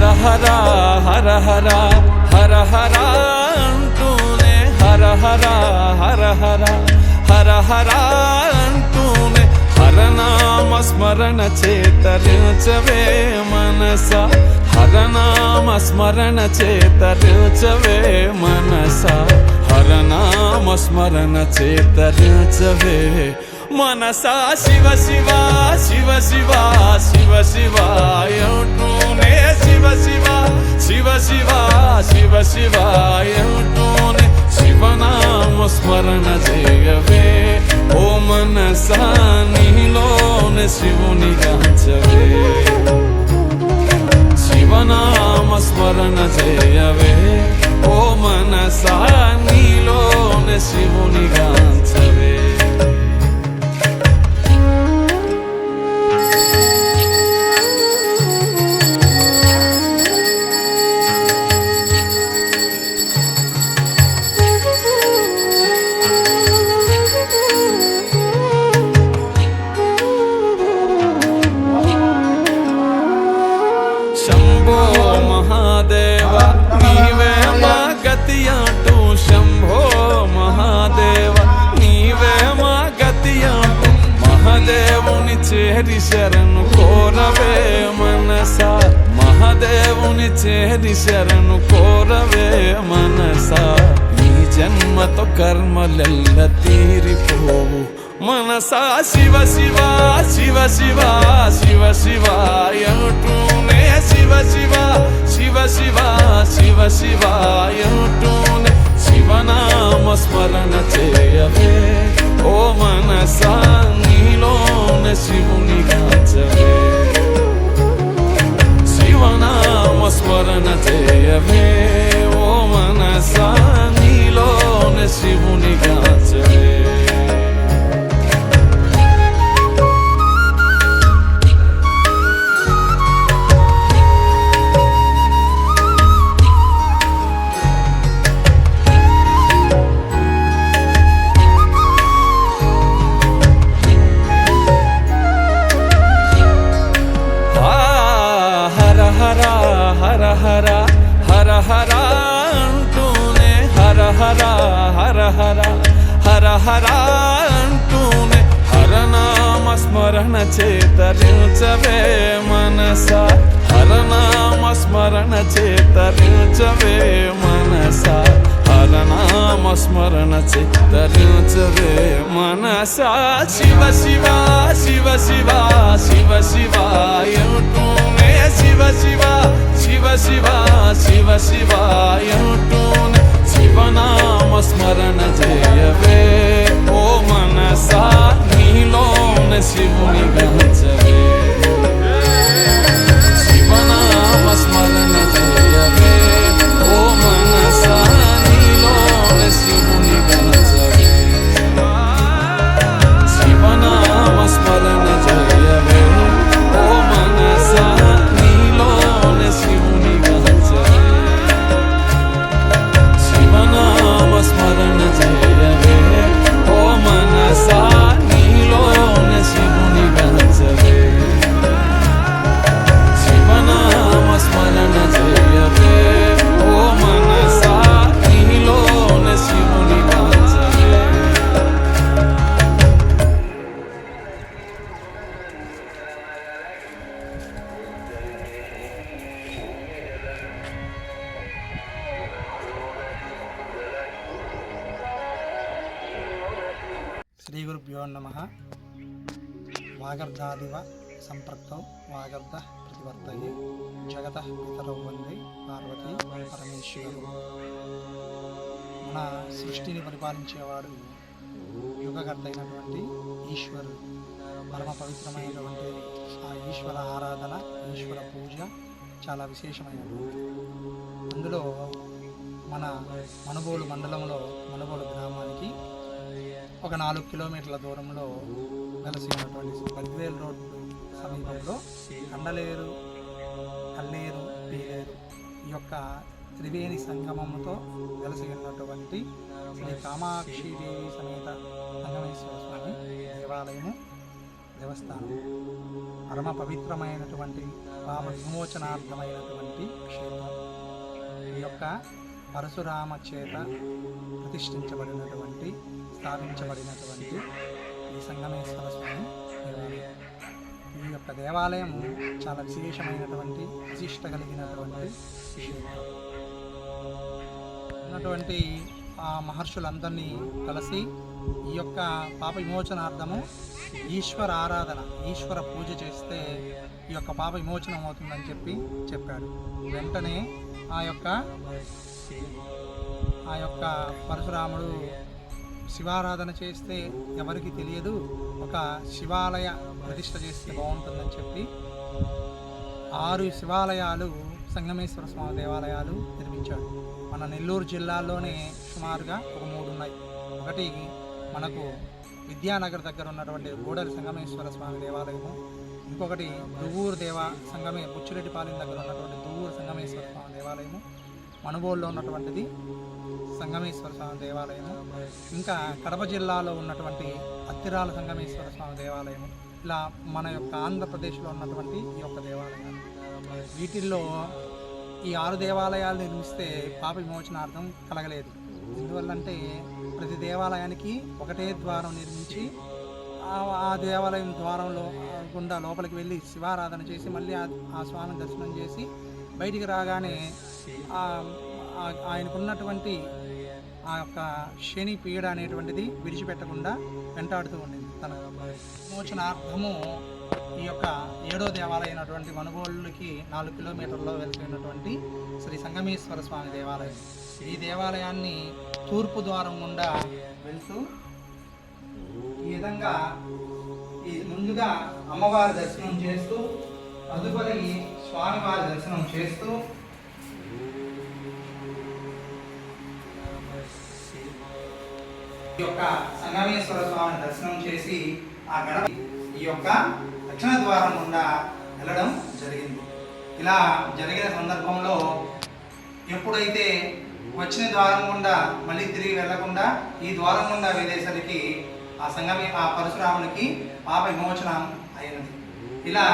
హర హర హర హర హర హర అంటూనే హర హర హర హర హర హర అంటూనే హరనామ స్మరణ చేతరించవే మనస. హరనామ స్మరణ చేతరించవే మనస. హరనామ స్మరణ చేతరించవే మనసా శివ శివ శివ శివ శివ శివ. అంటూనే శివ శివ శివ శివ శివ శివ. అంటూనే శివనామ స్మరణ చేయవే ఓ మనసా నీలోనే శివుని గాంచవే. శివనామ స్మరణ చేయవే ఓ మనసా నీలోనే శివుని గాంచవే. చేరి శరణు కోరవే మనస మహాదేవుని చేరి శరణు కోరవే మనస ఈ జన్మతో కర్మలెల్ల తీరిపోవు మనస శివ శివ శివ శివ శివ శివ అంటూనే శివ శివ శివ శివ శివ శివ అంటూనే శివనామ స్మరణ చేయవే ఓ మనసా నీలో ne Sivuni kancave Sivana masparana teyave O manasa హర హర హర అంటూనే హరనామ స్మరణ చేతరించవే మనస. హరనామ స్మరణ చేతరించవే మనస. హరనామ స్మరణ చిత్తరించవే మనస. శివ శివ శివ శివ శివ శివ అంటూనే శివ శివ గురుభ్యో నమ. వాగర్ధాదివ సంపృక్తౌ వాగర్ధ ప్రతివర్తయే. జగత పితరౌ వందే పార్వతీ పరమేశ్వరు. మన సృష్టిని పరిపాలించేవాడు యుగకర్త అయినటువంటి ఈశ్వరుడు. పరమ పవిత్రమైనటువంటి ఆ ఈశ్వర ఆరాధన ఈశ్వర పూజ చాలా విశేషమైనది. అందులో మన మనుబోలు మండలంలో మనుబోలు గ్రామానికి ఒక నాలుగు కిలోమీటర్ల దూరంలో కలిసి ఉన్నటువంటి బద్వేల్ రోడ్డు సమీపంలో కండలేరు కల్లేరు పీలేరు ఈ యొక్క త్రివేణి సంగమంతో కలిసి ఉన్నటువంటి శ్రీ కామాక్షిదేవి సమేత సంగమేశ్వర స్వామి దేవాలయము దేవస్థానం. పరమ పవిత్రమైనటువంటి పాప విమోచనార్థమైనటువంటి క్షేత్రం. ఈ యొక్క పరశురామ చేత ప్రతిష్ఠించబడినటువంటి స్థాపించబడినటువంటి ఈ సంగమేశ్వర స్వామి దేవాలయం. ఈ యొక్క దేవాలయం చాలా విశేషమైనటువంటి విశిష్ట కలిగినటువంటి ఉన్నటువంటి ఆ మహర్షులందరినీ కలిసి ఈ యొక్క పాప విమోచనార్థము ఈశ్వర ఆరాధన ఈశ్వర పూజ చేస్తే ఈ యొక్క పాప విమోచనం అవుతుందని చెప్పి చెప్పాడు. వెంటనే ఆ యొక్క ఆ యొక్క పరశురాముడు శివారాధన చేస్తే ఎవరికి తెలియదు. ఒక శివాలయ ప్రతిష్ట చేస్తే బాగుంటుందని చెప్పి ఆరు శివాలయాలు సంగమేశ్వర స్వామి దేవాలయాలు నిర్మించాడు. మన నెల్లూరు జిల్లాలోనే సుమారుగా ఒక మూడు ఉన్నాయి. ఒకటి మనకు విద్యానగర్ దగ్గర ఉన్నటువంటి గూడలి సంగమేశ్వర స్వామి దేవాలయము. ఇంకొకటి దువ్వూరు దేవ సంగమే బుచ్చిరెడ్డిపాలెం దగ్గర ఉన్నటువంటి దువ్వూరు సంగమేశ్వర స్వామి దేవాలయము. మనుబోలులో ఉన్నటువంటిది సంగమేశ్వర స్వామి దేవాలయము. ఇంకా కడప జిల్లాలో ఉన్నటువంటి అత్తిరాల సంగమేశ్వర స్వామి దేవాలయము. ఇలా మన యొక్క ఆంధ్రప్రదేశ్లో ఉన్నటువంటి ఈ యొక్క దేవాలయాలు వీటిల్లో ఈ ఆరు దేవాలయాలు నిర్మిస్తే పాప విమోచనార్థం కలగలేదు. ఎందువల్లంటే ప్రతి దేవాలయానికి ఒకటే ద్వారం నిర్మించి ఆ- దేవాలయం ద్వారంలో గుండా లోపలికి వెళ్ళి శివారాధన చేసి మళ్ళీ ఆ స్వామిని దర్శనం చేసి బయటికి రాగానే ఆయనకున్నటువంటి ఆ యొక్క శని పీడ అనేటువంటిది విడిచిపెట్టకుండా వెంటాడుతూ ఉండింది తన విమోచనార్థము. ఈ యొక్క ఏడో దేవాలయం అయినటువంటి మనుగోళ్ళకి నాలుగు కిలోమీటర్లో వెళ్తున్నటువంటి శ్రీ సంగమేశ్వర స్వామి దేవాలయం. ఈ దేవాలయాన్ని తూర్పు ద్వారం గుండా వెళ్తూ ఈ విధంగా ఈ ముందుగా అమ్మవారి దర్శనం చేస్తూ తదుపరి స్వామివారి దర్శనం చేస్తూ ఈ యొక్క సంగమేశ్వర స్వామిని దర్శనం చేసి ఆ గడప ఈ యొక్క దక్షిణ ద్వారం గుండా వెళ్ళడం జరిగింది. ఇలా జరిగిన సందర్భంలో ఎప్పుడైతే వచ్చిన ద్వారం గుండా మళ్ళీ తిరిగి వెళ్ళకుండా ఈ ద్వారం గుండా వెళ్ళేసరికి ఆ సంగమే ఆ పరశురామునికి పాప విమోచనం అయినది. ఇలా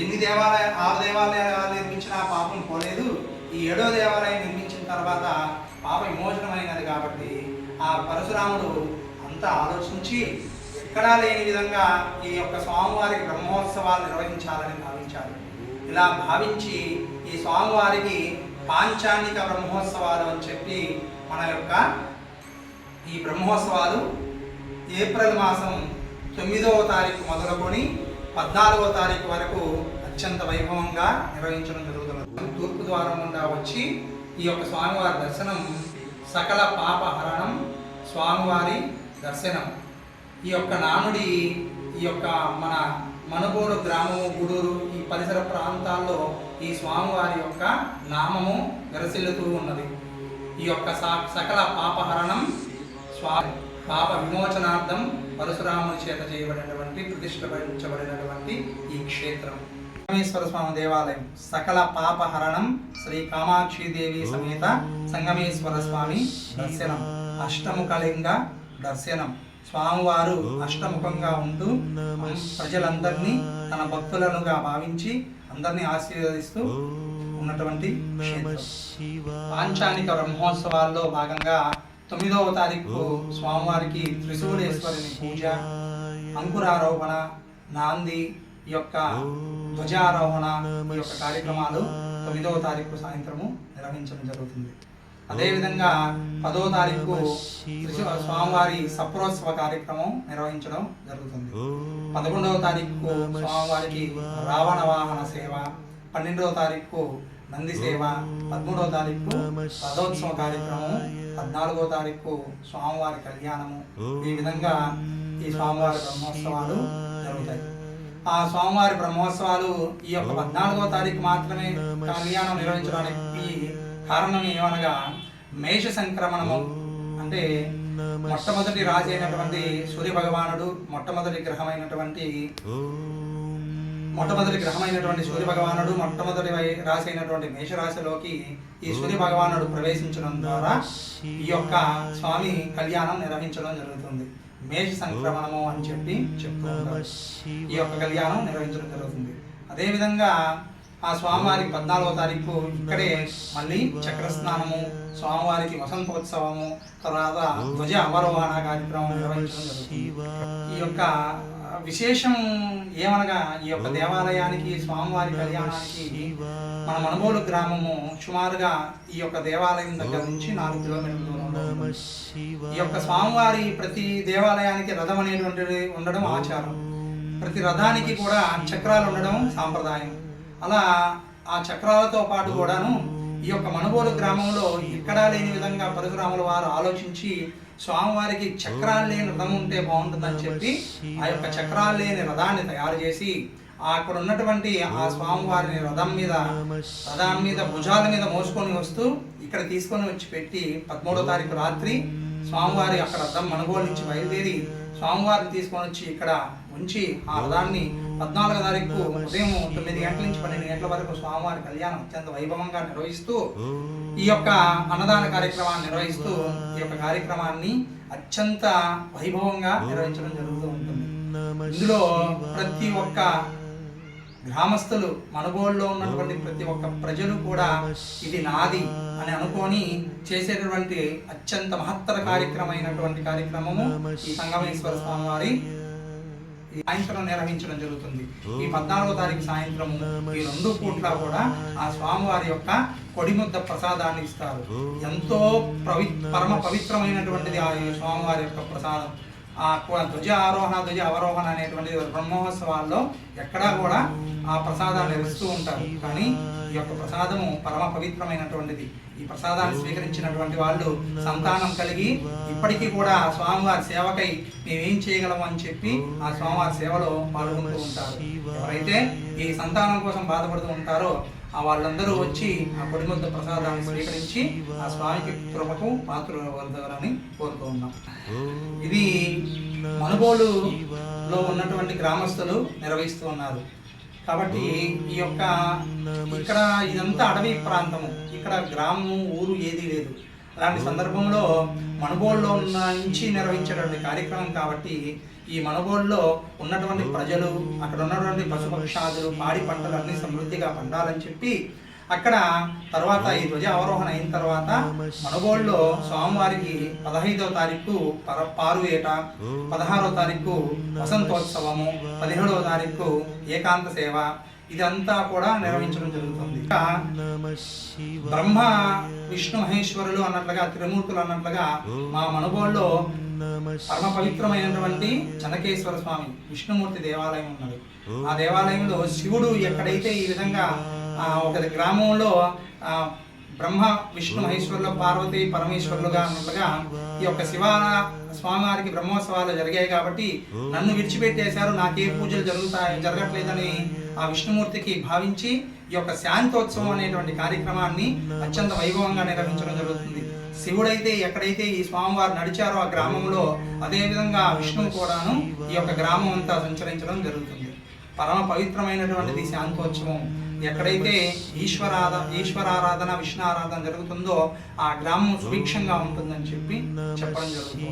ఎన్ని దేవాలయ ఆరు దేవాలయాలు నిర్మించిన ఆ పాపం పోలేదు. ఈ ఏడో దేవాలయం నిర్మించిన తర్వాత పాప విమోచనమైనది కాబట్టి ఆ పరశురాముడు అంతా ఆలోచించి ఎక్కడా లేని విధంగా ఈ యొక్క స్వామివారికి బ్రహ్మోత్సవాలు నిర్వహించాలని భావించాడు. ఇలా భావించి ఈ స్వామివారికి పాంచానిక బ్రహ్మోత్సవాలు అని చెప్పి మన యొక్క ఈ బ్రహ్మోత్సవాలు ఏప్రిల్ మాసం తొమ్మిదవ తారీఖు మొదలుకొని పద్నాలుగవ తారీఖు వరకు అత్యంత వైభవంగా నిర్వహించడం జరుగుతున్నది. తూర్పు ద్వారం గుండా వచ్చి ఈ యొక్క స్వామివారి దర్శనం సకల పాపహరణం స్వామివారి దర్శనం. ఈ యొక్క నానుడి ఈ యొక్క మన మనుగోడు గ్రామము గూడూరు ఈ పరిసర ప్రాంతాల్లో ఈ స్వామివారి యొక్క నామము విరసిల్లుతూ ఉన్నది. ఈ యొక్క స- సకల పాపహరణం స్వా పాప విమోచనార్థం పరశురాముని చేత చేయబడినటువంటి ప్రతిష్ఠించబడినటువంటి ఈ క్షేత్రం. సంగమేశ్వర స్వామి దేవాలయం సకల పాపహరణం శ్రీ కామాక్షి దేవి సమేత సంగమేశ్వర స్వామి దర్శనం. అష్టముఖలింగ దర్శనం. స్వామివారు అష్టముఖంగా ఉంటూ ప్రజలందరినీ తన భక్తులనుగా భావించి అందరినీ ఆశీర్వదిస్తూ ఉన్నటువంటి పాంచానిక బ్రహ్మోత్సవాల్లో భాగంగా తొమ్మిదవ తారీఖు స్వామివారికి త్రిశూలేశ్వరుని పూజ అంకురారోపణ నాంది ఈ యొక్క ధ్వజారోహణ ఈ యొక్క కార్యక్రమాలు తొమ్మిదవ తారీఖు సాయంత్రము నిర్వహించడం జరుగుతుంది. అదేవిధంగా పదో తారీఖు స్వామివారి సప్రోత్సవ కార్యక్రమం నిర్వహించడం జరుగుతుంది. పదకొండవ తారీఖు స్వామివారికి రావణ వాహన సేవ పన్నెండవ తారీఖు నంది సేవ పదమూడవ తారీఖు రథోత్సవ కార్యక్రమం పద్నాలుగో తారీఖు స్వామివారి కళ్యాణము. ఈ విధంగా ఈ స్వామివారి బ్రహ్మోత్సవాలు జరుగుతాయి. ఆ స్వామివారి బ్రహ్మోత్సవాలు ఈ యొక్క పద్నాలుగో తారీఖు మాత్రమే కళ్యాణం నిర్వహించడానికి కారణం ఏమనగా మేష సంక్రమణము. అంటే మొట్టమొదటి రాజు అయినటువంటి సూర్య భగవానుడు మొట్టమొదటి గ్రహమైనటువంటి మొట్టమొదటి గ్రహమైనటువంటి సూర్య భగవానుడు మొట్టమొదటి వై- రాశి అయినటువంటి మేషరాశిలోకి ఈ సూర్య భగవానుడు ప్రవేశించడం ద్వారా ఈ యొక్క స్వామి కళ్యాణం నిర్వహించడం జరుగుతుంది. మేష సంక్రమణము అని చెప్పి చెప్తూ ఉంటారు. ఈ యొక్క కళ్యాణం నిర్వహించడం జరుగుతుంది. అదేవిధంగా ఆ స్వామివారికి పద్నాలుగో తారీఖు ఇక్కడే మళ్ళీ చక్ర స్నానము స్వామివారికి వసంతోత్సవము తర్వాత ధ్వజ అవరోహణ కార్యక్రమం నిర్వహించడం జరుగుతుంది. ఈ యొక్క విశేషం ఏమనగా ఈ యొక్క దేవాలయానికి స్వామివారి కళ్యాణానికి మన మనుగోలు గ్రామము సుమారుగా ఈ యొక్క దేవాలయం దగ్గర నుంచి నాలుగు కిలోమీటర్ల దూరంలో. ఈ యొక్క స్వామివారి ప్రతి దేవాలయానికి రథం అనేటువంటిది ఉండడం ఆచారం. ప్రతి రథానికి కూడా చక్రాలు ఉండడం సాంప్రదాయం. అలా ఆ చక్రాలతో పాటు కూడాను ఈ యొక్క మనుగోలు గ్రామంలో ఎక్కడా లేని విధంగా పరశురాముల వారు ఆలోచించి స్వామివారికి చక్రాలు లేని రథం ఉంటే బాగుంటుందని చెప్పి ఆ యొక్క చక్రాలు లేని రథాన్ని తయారు చేసి అక్కడ ఉన్నటువంటి ఆ స్వామివారిని రథం మీద రథం మీద భుజాల మీద మోసుకొని వస్తూ ఇక్కడ తీసుకొని వచ్చి పెట్టి పదమూడో తారీఖు రాత్రి స్వామివారి అక్కడ రథం మనుగోలు నుంచి బయలుదేరి స్వామివారిని తీసుకొని వచ్చి ఇక్కడ ఉంచి ఆ రథాన్ని పద్నాలుగో తారీఖు ఉదయం తొమ్మిది గంటల నుంచి పన్నెండు గంటల వరకు స్వామివారి కళ్యాణం అత్యంత వైభవంగా నిర్వహిస్తూ ఈ యొక్క అన్నదాన కార్యక్రమాన్ని నిర్వహిస్తూ ఈ యొక్క కార్యక్రమాన్ని అత్యంత వైభవంగా నిర్వహించడం జరుగుతూ ఉంటుంది. ఇందులో ప్రతి ఒక్క గ్రామస్తులు మనగోళ్ళలో ఉన్నటువంటి ప్రతి ఒక్క ప్రజలు కూడా ఇది నాది అని అనుకొని చేసేటటువంటి అత్యంత మహత్తర కార్యక్రమైనటువంటి కార్యక్రమము ఈ సంగమేశ్వర స్వామి వారి సాయంత్రం నిర్వహించడం జరుగుతుంది. ఈ పద్నాలుగో తారీఖు సాయంత్రం ఈ రెండు పూట్ల కూడా ఆ స్వామివారి యొక్క కొడిముద్ద ప్రసాదాన్ని ఇస్తారు. ఎంతో పవి పరమ పవిత్రమైనటువంటిది ఆ స్వామివారి యొక్క ప్రసాదం. ధ్వజ ఆరోహణ ధ్వజ అవరోహణ అనేటువంటి బ్రహ్మోత్సవాల్లో ఎక్కడా కూడా ఆ ప్రసాదాన్ని ఇస్తూ ఉంటారు. కానీ ఈ యొక్క ప్రసాదము పరమ పవిత్రమైనటువంటిది. ఈ ప్రసాదాన్ని స్వీకరించినటువంటి వాళ్ళు సంతానం కలిగి ఇప్పటికీ కూడా ఆ స్వామివారి సేవకై మేమేం చేయగలం అని చెప్పి ఆ స్వామివారి సేవలో పాల్గొంటూ ఉంటారు. ఎవరైతే ఈ సంతానం కోసం బాధపడుతూ ఉంటారో వాళ్ళందరూ వచ్చి ఆ కొడిముద్ద ప్రసాదాన్ని స్వీకరించి ఆ స్వామికి కృపకు పాత్ర వరదలని కోరుతూ ఉన్నాం. ఇది మనుగోలులో ఉన్నటువంటి గ్రామస్తులు నిర్వహిస్తూ ఉన్నారు. కాబట్టి ఈ యొక్క ఇక్కడ ఇదంతా అడవి ప్రాంతము. ఇక్కడ గ్రామము ఊరు ఏదీ లేదు. అలాంటి సందర్భంలో మనుగోలులో ఉన్న నుంచి నిర్వహించేటువంటి కార్యక్రమం కాబట్టి ఈ మనుగోలులో ఉన్నటువంటి ప్రజలు అక్కడ ఉన్నటువంటి పశుపక్షాదులు పాడి పంటలు అన్ని సమృద్ధిగా పండాలని చెప్పి అక్కడ తర్వాత ఈ ధ్వజ అవరోహణ అయిన తర్వాత మనుగోలులో స్వామివారికి పదహైదవ తారీఖు పర పారువేట పదహారవ తారీఖు వసంతోత్సవము పదిహేడవ తారీఖు ఏకాంత సేవ ఇదంతా కూడా నిర్వహించడం జరుగుతుంది. బ్రహ్మ విష్ణు మహేశ్వరులు అన్నట్లుగా త్రిమూర్తులు అన్నట్లుగా మా మనుగోలులో పరమ పవిత్రమైనటువంటి జనకేశ్వర స్వామి విష్ణుమూర్తి దేవాలయం ఉన్నది. ఆ దేవాలయంలో శివుడు ఎక్కడైతే ఈ విధంగా ఒక గ్రామంలో బ్రహ్మ విష్ణు మహేశ్వరులు పార్వతి పరమేశ్వరులుగా అన్నట్లుగా ఈ యొక్క శివ స్వామివారికి బ్రహ్మోత్సవాలు జరిగాయి కాబట్టి నన్ను విడిచిపెట్టేశారు. నాకే పూజలు జరుగుతాయి జరగట్లేదని ఆ విష్ణుమూర్తికి భావించి ఈ యొక్క శాంతోత్సవం అనేటువంటి కార్యక్రమాన్ని అత్యంత వైభవంగా నిర్వహించడం జరుగుతుంది. శివుడైతే ఎక్కడైతే ఈ స్వామివారు నడిచారో ఆ గ్రామంలో అదేవిధంగా విష్ణువు కూడాను ఈ యొక్క గ్రామం అంతా సంచరించడం జరుగుతుంది. పరమ పవిత్రమైనటువంటిది శాంతోత్సవం. ఎక్కడైతే ఈశ్వరాధ ఈశ్వరారాధన విష్ణు ఆరాధన జరుగుతుందో ఆ గ్రామం సుభిక్షంగా ఉంటుందని చెప్పి చెప్పడం జరుగుతుంది.